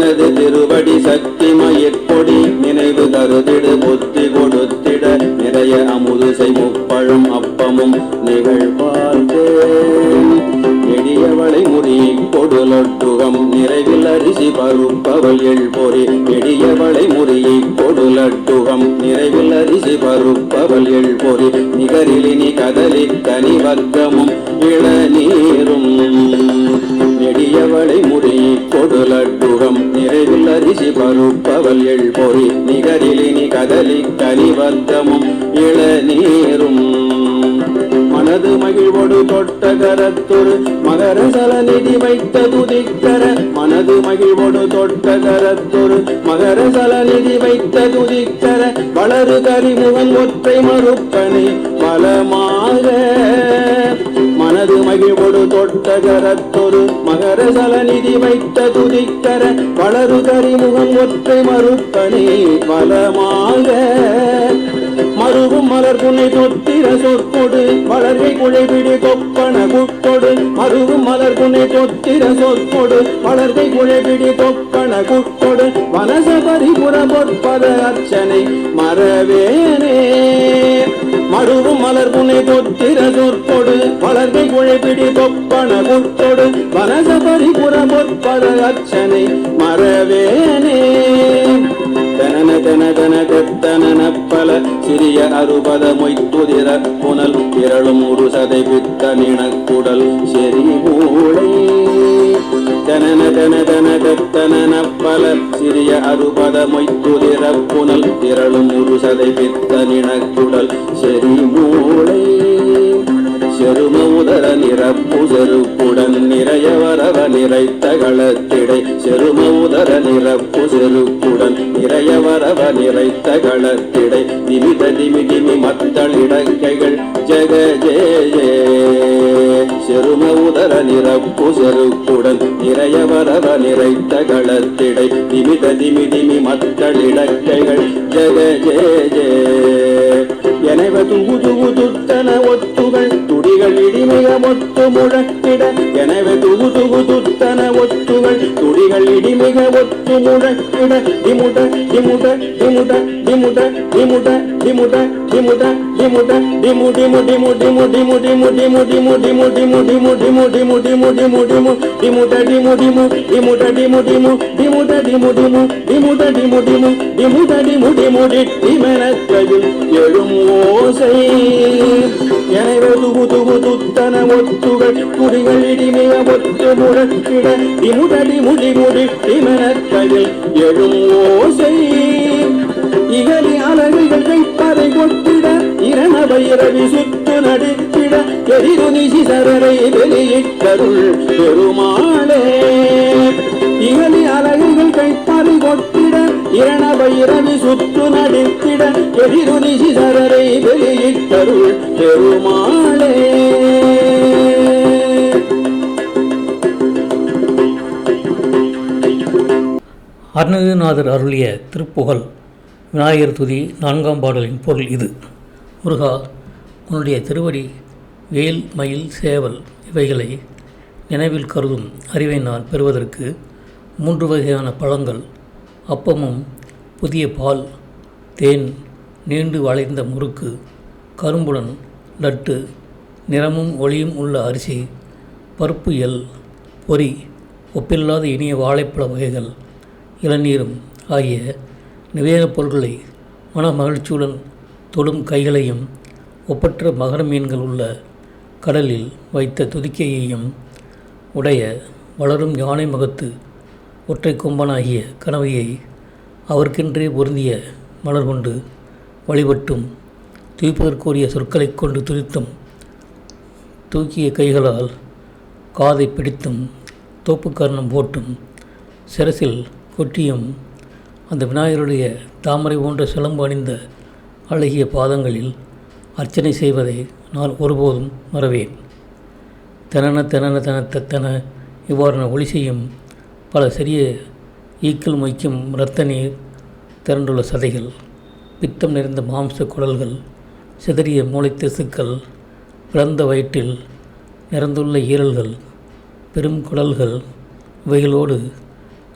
நினது திருவடி சக்தி மயிர்கொடி நினைவு தருதிடு புத்தி கொடுத்திட நிறைய அமுதுசை முப்பழம் அப்பமும் நிகழ்பார்த்தேன் எடியவளை முறி கொடுலட்டுகம் நிறைவில் அரிசி பருப்பவள் எள் எடியவளை முறியை கொடுலட்டுகம் நிறைவில் அரிசி பருப்பவள் எள் நிகரிலினி கதலி தனி வர்க்கமும் இளநீர் நெடியவளை கொடுலட்டுகம் நிறைவில் அரிசி பருப்பவள் எள் பொறி நிகரிலினி கதலி கனி வர்க்கமும் இளநீரும் மனது மகிழ்வோடு தொட்ட கரத்தொரு மகர சலநிதி வைத்த துதிக்கர. மனது மகிழ்வோடு தொட்ட கரத்தொரு மகர சலநிதி வைத்த துதிக்கர. வளரு கரிமுகன் ஒற்றை மறுப்பனை பலமாக. மனது மகிழ்வோடு தொட்ட கரத்தொரு மகர நிதி வைத்த துதிக்கர வளரு கரிமுகன் ஒற்றை மறுப்பனே பலமாக. மருவும் மலர் புனை தொத்திர சொற்கொடு வளர்கை குழைபிடி தொப்பன குட்டொடு. மருவும் மலர் புனை தொத்திர சொற்கொடு வளர்கை குழைபிடி தொப்பன குட்டொடு. வனசபரி பொற்பத அர்ச்சனை மறவேனே. மருவும் மலர் புனை தொத்திர சொற்கொடு வளர்கை குழைபிடி தொப்பன குட்டொடு வனசபரி பொற்பத அர்ச்சனை மறவேனே. தன தன தன கத்தன பல சிறிய அறுபத மொய்த்துதிர புனல் இரளும் ஒரு சதை பித்த நினக்குடல் செறி மூளை. தனதனதத்தன பல சிறிய அறுபத மொய்த்துதிரப்புணல் திரளும் ஒரு சதை பித்த நினக்குடல் செறிமு செருமூதர நிறப்புதருப்புடன் நிறைய வரவ நிறைத்த களத்திடை செருமூதர நிறப்புதருப்புடன் நிறைய வரவ நிறைத்த களத்திடை திமித திமி திமி மத்தள் இடக்கைகள் ஜெக ஜே செரும உதர நிறப்பு செருப்புடன் நிறைய வரவ நிறைத்த களத்திடை திமித திமி திமி மத்தள் இடக்கைகள் ஜெக ஜே ஜே. எனவே துங்கு துங்கு துடிகள் இடிமிக மொத்து முழக்கிட. எனவே துகு துகு துத்தன ஒத்து துடிகள் இடிமிக ஒத்து முழக்கிட திமுட திமுட திமுட திமுட திமுட திமுட திமுட திமுட திமு டிமு டிமு டிமு டிமு டிமு டிமு டிமு டிமு டிமு டிமு டிமு டிமு டிமு டிமு டிமு டிமுட டிமு டிமு டிமுட டிமு டிமு டிமுட டிமு டிமு டிமுட டிமு டிமு டிமுட டிமு டிமு டிமெனத்தையில் எழும் ஓசை எனவே துகு துகு துத்தன ஒத்துகள் துடிகள் இடிமைய ஒத்து முழக்கிட டிமுடடி முடி முடி டிமெனத்தையில் எழும் ஓசை. இகலி அலகுகள் கைப்பறை கொட்டிட இரண பைரவி சுத்து நடித்திட எரிது நிசி சரரை வெளியிட்டருள் பெருமாளே. இகலி அலகுகள் கைப்பறை கொட்டிட இரண பைரவி சுத்து நடித்திட எரிது நிசி சரரை வெளியிட்டருள் பெருமாளே. அருணகிரிநாதர் அருளிய திருப்புகழ் விநாயகர் துதி நான்காம் பாடலின் பொருள் இது. முருகா உன்னுடைய திருவடி வேல் மயில் சேவல் இவைகளை நினைவில் கருதும் அறிவை நான் பெறுவதற்கு மூன்று வகையான பழங்கள் அப்பமும் புதிய பால் தேன் நீண்டு வளைந்த முறுக்கு கரும்புடன் லட்டு நிறமும் ஒளியும் உள்ள அரிசி பருப்பு எல் பொரி ஒப்பில்லாத இனிய வாழைப்பழ வகைகள் இளநீரும் ஆகிய நிவேதப் பொருட்களை மன மகிழ்ச்சியுடன் தொடும் கைகளையும் ஒப்பற்ற மகர மீன்கள் உள்ள கடலில் வைத்த துதிக்கையையும் உடைய வளரும் யானை முகத்து ஒற்றை கொம்பனாகிய கனவையை அவருக்கென்றே பொருந்திய மலர் கொண்டு வழிபட்டும் துதிப்பதற்குரிய சொற்களைக் கொண்டு துதித்தும் தூக்கிய கைகளால் காதை பிடித்தும் தோப்புக்கரணம் போட்டும் சிரசில் கொட்டியும் அந்த விநாயகருடைய தாமரை போன்ற சிலம்பு அணிந்த அழகிய பாதங்களில் அர்ச்சனை செய்வதை நான் ஒருபோதும் மறவேன். தெனன தெனன தெனத்தென இவ்வாறான ஒளி செய்யும் பல சிறிய ஈக்கள் மொய்க்கும் இரத்த நீர் திரண்டுள்ள சதைகள் பித்தம் நிறைந்த மாம்ச குடல்கள் சிதறிய மூளைத்திசுக்கள் பிறந்த வயிற்றில் நிறந்துள்ள ஈரல்கள் பெரும் குடல்கள் இவைகளோடு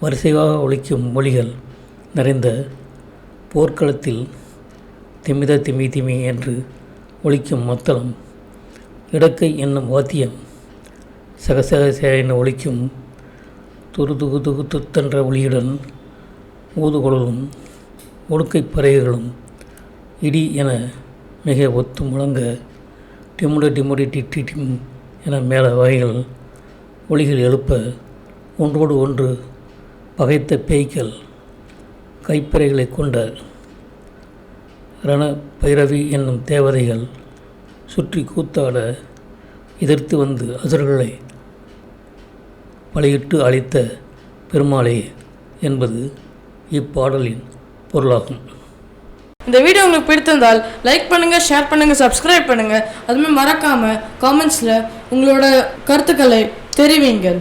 வரிசையாக ஒழிக்கும் மொழிகள் நிறைந்த போர்க்களத்தில் திமித திமி திமி என்று ஒழிக்கும் மத்தளம் இடக்கை என்னும் வாத்தியம் சகசக என ஒலிக்கும் துரு துகு துகு துத்தென்ற ஒளியுடன் ஊதுகுழலும் ஒடுக்கைப் பறையர்களும் இடி என மிக ஒத்து முழங்க டிமுட டிமுடி டிட்டி டிம் என மேல வகைகள் ஒளிகள் எழுப்ப ஒன்றோடு ஒன்று பகைத்த பேய்கள் கைப்பறைகளை கொண்ட ரண பைரவி என்னும் தேவதைகள் சுற்றி கூத்தாட எதிர்த்து வந்து அசுரர்களை பலியிட்டு அழித்த பெருமாளே என்பது இப்பாடலின் பொருளாகும். இந்த வீடியோ உங்களுக்கு பிடித்திருந்தால் லைக் பண்ணுங்கள் ஷேர் பண்ணுங்கள் சப்ஸ்கிரைப் பண்ணுங்கள் அதுமாதிரி மறக்காமல் காமெண்ட்ஸில் உங்களோட கருத்துக்களை தெரிவிங்கள்.